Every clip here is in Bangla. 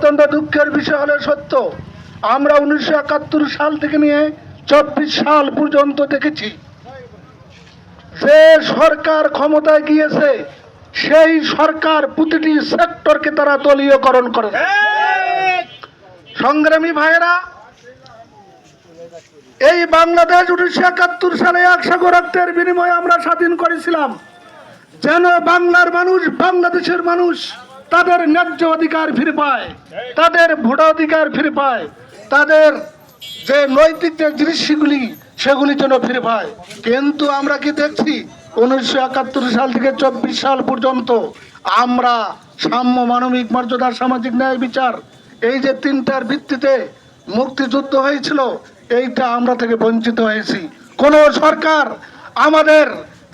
অত্যন্ত দুঃখের বিষয় হলে সত্য। আমরা উনিশশো একাত্তর সাল থেকে নিয়ে চব্বিশ সাল পর্যন্ত দেখেছি, যে সরকার ক্ষমতায় গিয়েছে, সেই সরকার প্রতিটি সেক্টরকে তারা দলীয়করণ করেছে। সংগ্রামী ভাইরা এই বাংলাদেশ উনিশশো একাত্তর সালে একশো রক্তের বিনিময়ে আমরা স্বাধীন করেছিলাম। যেন বাংলার মানুষ বাংলাদেশের মানুষ তাদের ন্যায্য অধিকার ফিরে পায়, তাদের ভোটাধিকার ফিরে পায়, তাদের যে নৈতিক যে দৃশ্যগুলি সেগুলি যেন ফিরে পায়। কিন্তু আমরা কি দেখছি, উনিশশো একাত্তর সাল থেকে চব্বিশ সাল পর্যন্ত আমরা সাম্য মানবিক মর্যাদা, সামাজিক ন্যায় বিচার, এই যে তিনটার ভিত্তিতে মুক্তিযুদ্ধ হয়েছিল, এইটা আমরা থেকে বঞ্চিত হয়েছি। কোন সরকার আমাদের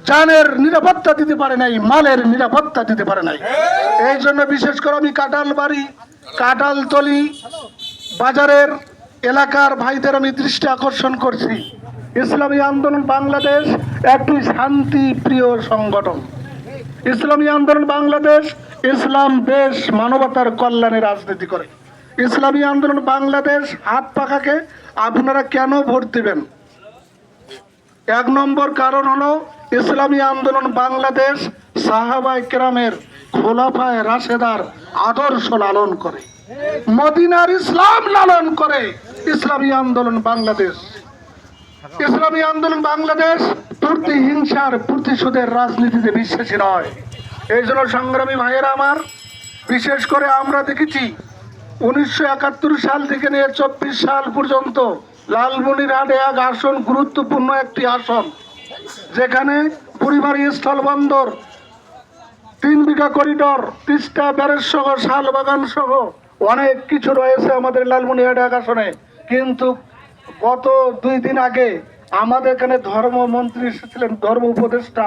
জানের নিরাপত্তা দিতে পারে নাই, মালের নিরাপত্তা দিতে পারে নাই। এই জন্য বিশেষ করে আমি কাটাল বাড়ি কাটালতলি বাজারের এলাকার ভাইদের আমি দৃষ্টি আকর্ষণ করছি। ইসলামী আন্দোলন বাংলাদেশ একটি শান্তি প্রিয় সংগঠন। ইসলামী আন্দোলন বাংলাদেশ ইসলাম, দেশ, মানবতার কল্যাণে রাজনীতি করে। ইসলামী আন্দোলন বাংলাদেশ হাত পাখাকে আপনারা কেন ভোট দিবেন? এক নম্বর কারণ হলো ইসলামী আন্দোলন বাংলাদেশ সাহাবাই কেরামের খোলাফায় রাশেদার আদর্শ লালন করে, মদিনার ইসলাম লালন করে ইসলামী আন্দোলন বাংলাদেশ। ইসলামী আন্দোলন বাংলাদেশ প্রতিহিংসার প্রতিশোধের রাজনীতিতে বিশ্বাসী নয়। এই জন্য সংগ্রামী ভাইয়েরা আমার, বিশেষ করে আমরা দেখেছি উনিশশো একাত্তর সাল থেকে নিয়ে চব্বিশ সাল পর্যন্ত লালমনিরহাটে এক আসন, গুরুত্বপূর্ণ একটি আসন যেখানে পরিবারী স্থলবন্দর, তিন বিঘা করিডর, তিস্তা ব্যারেজ সহ, শাল বাগান সহ অনেক কিছু রয়েছে আমাদের লালমনিরহাট এক আসনে। কিন্তু গত দুই দিন আগে আমাদের এখানে ধর্মমন্ত্রী এসেছিলেন, ধর্ম উপদেষ্টা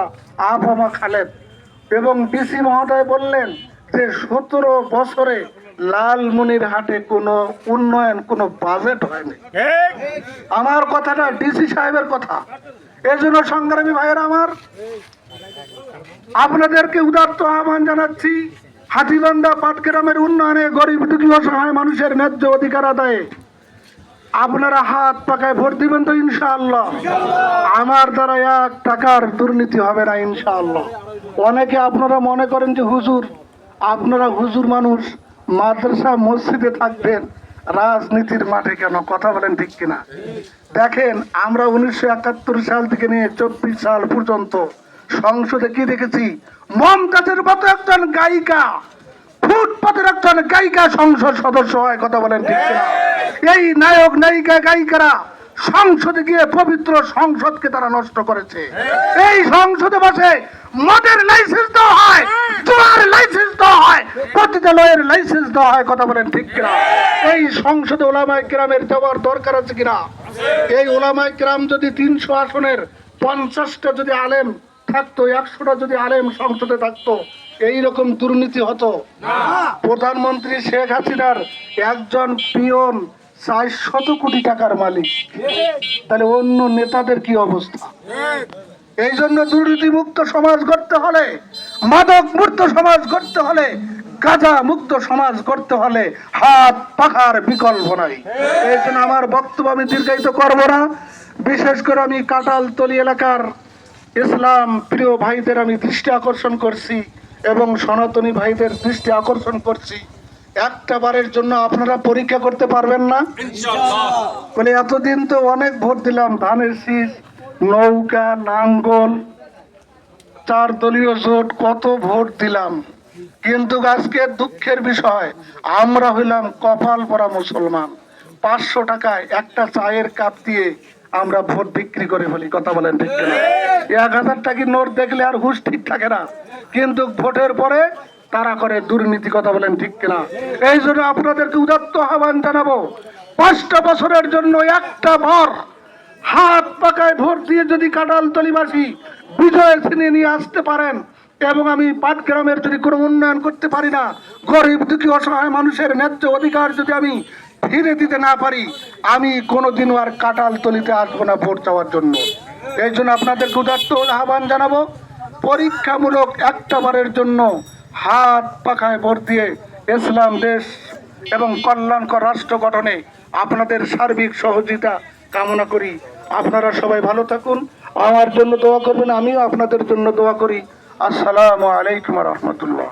আফামা খালেদ। এবং ডিসি মহোদয় বললেন যে সতেরো বছরে লালমনিরহাটে কোনো উন্নয়ন কোনো বাজেট হয়নি। আমার কথাটা ডিসি সাহেবের কথা। এজন্য সংগ্রামী ভাইয়েরা আমার আপনাদেরকে উদাত্ত আহ্বান জানাচ্ছি হাতিবান্ধা পাটগ্রামের উন্নয়নে গরিব দুঃখী অসহায় মানুষের ন্যায্য অধিকার আদায়ে। আপনারা হাত পাকায় ভোট দিবেন তো ইনশাআল্লাহ। আমার দ্বারা এক টাকার দুর্নীতি হবে না ইনশাআল্লাহ। অনেকে আপনারা মনে করেন যে হুজুর আপনারা হুজুর মানুষ। মাদ্রাসা মসজিদে থাকবেন, রাজনীতির মাঠে কেন? কথা বলেন ঠিক কিনা? দেখেন, আমরা উনিশশো একাত্তর সাল থেকে নিয়ে চব্বিশ সাল পর্যন্ত সংসদে কি দেখেছি? মমতাজের মতো একজন গায়িকা, ফুটপাতের একজন গায়িকা সংসদ সদস্য হয়, কথা বলেন ঠিক কিনা? এই নায়ক, নায়িকা, গায়িকারা সংসদে গিয়ে পবিত্র সংসদকে তারা নষ্ট করেছে। এই সংসদে বসে মদের লাইসেন্স দেওয়া হয় জোয়ার লাইসেন্স দেওয়া হয় পতিতালয়ের লাইসেন্স দেওয়া হয় কথা বলেন ঠিক কিনা? এই সংসদে ওলামায় গ্রামের যাওয়ার দরকার আছে কিনা? এই ওলামায় গ্রাম যদি তিনশো আসনের পঞ্চাশটা যদি আলেম থাকতো একশোটা যদি আলেম সংসদে থাকতো এই রকম দুর্নীতি হতো। প্রধানমন্ত্রী শেখ হাসিনার একজন পিয়ন চারশত কোটি টাকার মালিক। তাহলে অন্য নেতাদের কি অবস্থা? এই জন্য দুর্নীতি মুক্ত সমাজ গড়তে হলে, মাদক মুক্ত সমাজ গড়তে হলে, গাঁজা মুক্ত সমাজ গড়তে হলে হাত পাখার বিকল্প নাই। এই জন্য আমার বক্তব্য আমি দীর্ঘায়িত করব না। বিশেষ করে আমি কাটালতলি এলাকার ইসলাম প্রিয় ভাইদের আমি দৃষ্টি আকর্ষণ করছি এবং সনাতনী ভাইদের দৃষ্টি আকর্ষণ করছি। একটা বারের জন্য আপনারা পরীক্ষা করতে পারবেন না। বলে এতদিন তো অনেক ভোট দিলাম ধানের শীষ নৌকা নাঙ্গল চার দলীয় জোট কত ভোট দিলাম। কিন্তু আজকে দুঃখের বিষয় আমরা হইলাম কপাল পরা মুসলমান। পাঁচশো টাকায় একটা চায়ের কাপ দিয়ে আমরা ভোট বিক্রি করে ফেলি কথা বলেন ঠিক এক হাজার টাকি নোট দেখলে আর হুশ ঠিক থাকে না? কিন্তু ভোটের পরে তারা করে দুর্নীতি কথা বলেন ঠিক কিনা? এই জন্য আপনাদেরকে উদাত্ত আহ্বান জানাব। পাঁচটা বছরের জন্য একটা ভর হাত পাকায় ভোট দিয়ে যদি কাটাল তলিবাসী বিজয় ছিনিয়ে নিয়ে আসতে পারেন এবং আমি পাটগ্রামের যদি কোনো উন্নয়ন করতে পারি না, গরিব দুঃখী অসহায় মানুষের ন্যায্য অধিকার যদি আমি ফিরে দিতে না পারি, আমি কোনো কোনোদিনও আর কাটাল তলিতে আসব না ভোট চাওয়ার জন্য। এই জন্য আপনাদের উদাত্ত আহ্বান জানাব, পরীক্ষামূলক একটা বারের জন্য হাত পাখায় ভোট দিয়ে ইসলাম দেশ এবং কল্যাণকর রাষ্ট্র গঠনে আপনাদের সার্বিক সহযোগিতা কামনা করি। আপনারা সবাই ভালো থাকুন। আমার জন্য দোয়া করবেন, আমিও আপনাদের জন্য দোয়া করি। আসসালামু আলাইকুম রহমতুল্লাহ।